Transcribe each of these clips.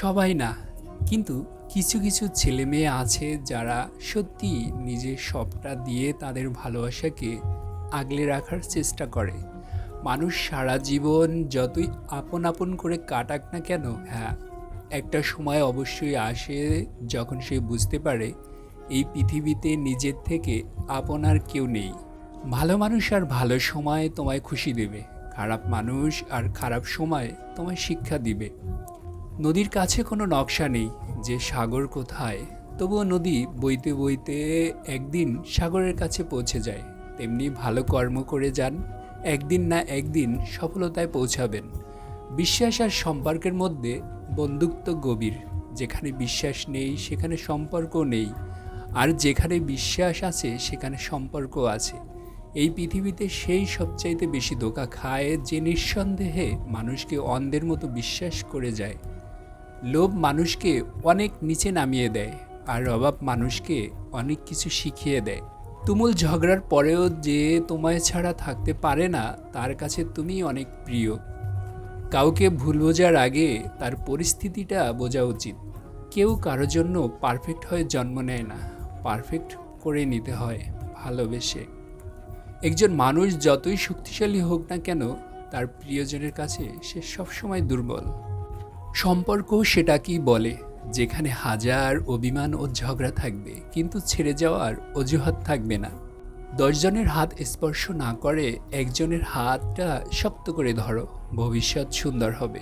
সবাই না, কিন্তু কিছু কিছু ছেলে মেয়ে আছে যারা সত্যি নিজের সবটা দিয়ে তাদের ভালোবাসাকে আগলে রাখার চেষ্টা করে। মানুষ সারা জীবন যতই আপন আপন করে কাটাক না কেন হ্যাঁ একটা সময় অবশ্যই আসে যখন সে বুঝতে পারে এই পৃথিবীতে নিজের থেকে আপন আর কেউ নেই। ভালো মানুষ আর ভালো সময় তোমায় খুশি দেবে, খারাপ মানুষ আর খারাপ সময় তোমায় শিক্ষা দিবে। নদীর কাছে কোনো নকশা নেই, যে সাগর কোথায়? তবুও নদী বইতে বইতে একদিন সাগরের কাছে পৌঁছে যায়। তেমনি ভালো কর্ম করে যান, একদিন না একদিন সফলতায় পৌঁছাবেন। বিশ্বাস আর সম্পর্কের মধ্যে বন্ধুত্ব গভীর। যেখানে বিশ্বাস নেই, সেখানে সম্পর্ক নেই। আর যেখানে বিশ্বাস আছে, সেখানে সম্পর্ক আছে। এই পৃথিবীতে সেই সবচাইতে বেশি ধোকা খায় যে নিঃসন্দেহে মানুষকে অন্ধের মতো বিশ্বাস করে যায়। লোভ মানুষকে অনেক নিচে নামিয়ে দেয় আর অভাব মানুষকে অনেক কিছু শিখিয়ে দেয়। তুমুল ঝগড়ার পরেও যে তোমায় ছাড়া থাকতে পারে না, তার কাছে তুমি অনেক প্রিয়। কাউকে ভুল বোঝার আগে তার পরিস্থিতিটা বোঝা উচিত। কেউ কারোর জন্য পারফেক্ট হয়ে জন্ম নেয় না পারফেক্ট করে নিতে হয়, ভালোবেসে। একজন মানুষ যতই শক্তিশালী হোক না কেন, তার প্রিয়জনের কাছে সে সবসময় দুর্বল। সম্পর্ক সেটা কি বলে? যেখানে হাজার অভিমান ও ঝগড়া থাকবে, কিন্তু ছেড়ে যাওয়ার অজুহাত থাকবে না। দশজনের হাত স্পর্শ না করে একজনের হাতটা শক্ত করে ধরো, ভবিষ্যৎ সুন্দর হবে।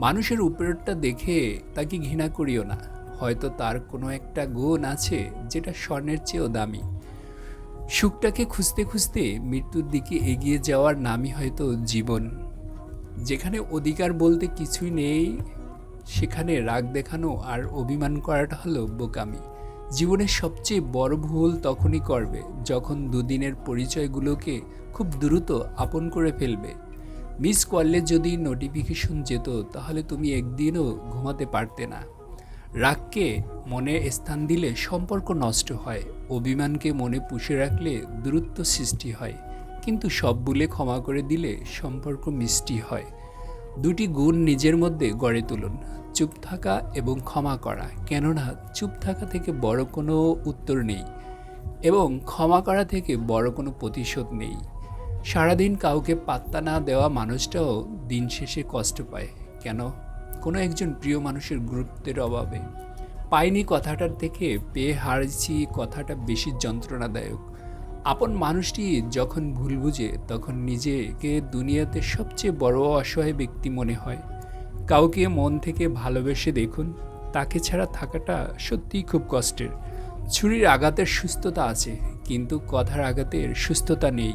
মানুষের উপরেরটা দেখে তাকে ঘৃণা করিও না। হয়তো তার কোনো একটা গুণ আছে যেটা স্বর্ণের চেয়েও দামি। সুখটাকে খুঁজতে খুঁজতে মৃত্যুর দিকে এগিয়ে যাওয়ার নামই হয়তো জীবন। যেখানে অধিকার বলতে কিছুই নেই, সেখানে রাগ দেখানো আর অভিমান করাটা হলো বোকামি। জীবনের সবচেয়ে বড় ভুল তখনই করবে যখন দুদিনের পরিচয়গুলোকে খুব দ্রুত আপন করে ফেলবে। মিস করলে যদি নোটিফিকেশন যেত, তাহলে তুমি একদিনও ঘুমাতে পারতে না। রাগকে মনে স্থান দিলে সম্পর্ক নষ্ট হয়, অভিমানকে মনে পুষে রাখলে দূরত্ব সৃষ্টি হয়। কিন্তু সব ভুলে ক্ষমা করে দিলে সম্পর্ক মিষ্টি হয়। দুটি গুণ নিজের মধ্যে গড়ে তুলুন, চুপ থাকা এবং ক্ষমা করা। কেননা, চুপ থাকা থেকে বড় কোনো উত্তর নেই এবং ক্ষমা করা থেকে বড় কোনো প্রতিশোধ নেই। সারাদিন কাউকে পাত্তা না দেওয়া মানুষটাও দিন শেষে কষ্ট পায়। কেন? কোনো একজন প্রিয় মানুষের গুরুত্বের অভাবে। পাইনি কথাটার থেকে পেয়ে হারছি কথাটা বেশি যন্ত্রণাদায়ক। আপন মানুষটি যখন ভুল বুঝে, তখন নিজেকে দুনিয়াতে সবচেয়ে বড় অসহায় ব্যক্তি মনে হয়। কাউকে মন থেকে ভালোবেসে দেখুন, তাকে ছাড়া থাকাটা সত্যিই খুব কষ্টের। ছুরির আঘাতের সুস্থতা আছে, কিন্তু কথার আঘাতের সুস্থতা নেই।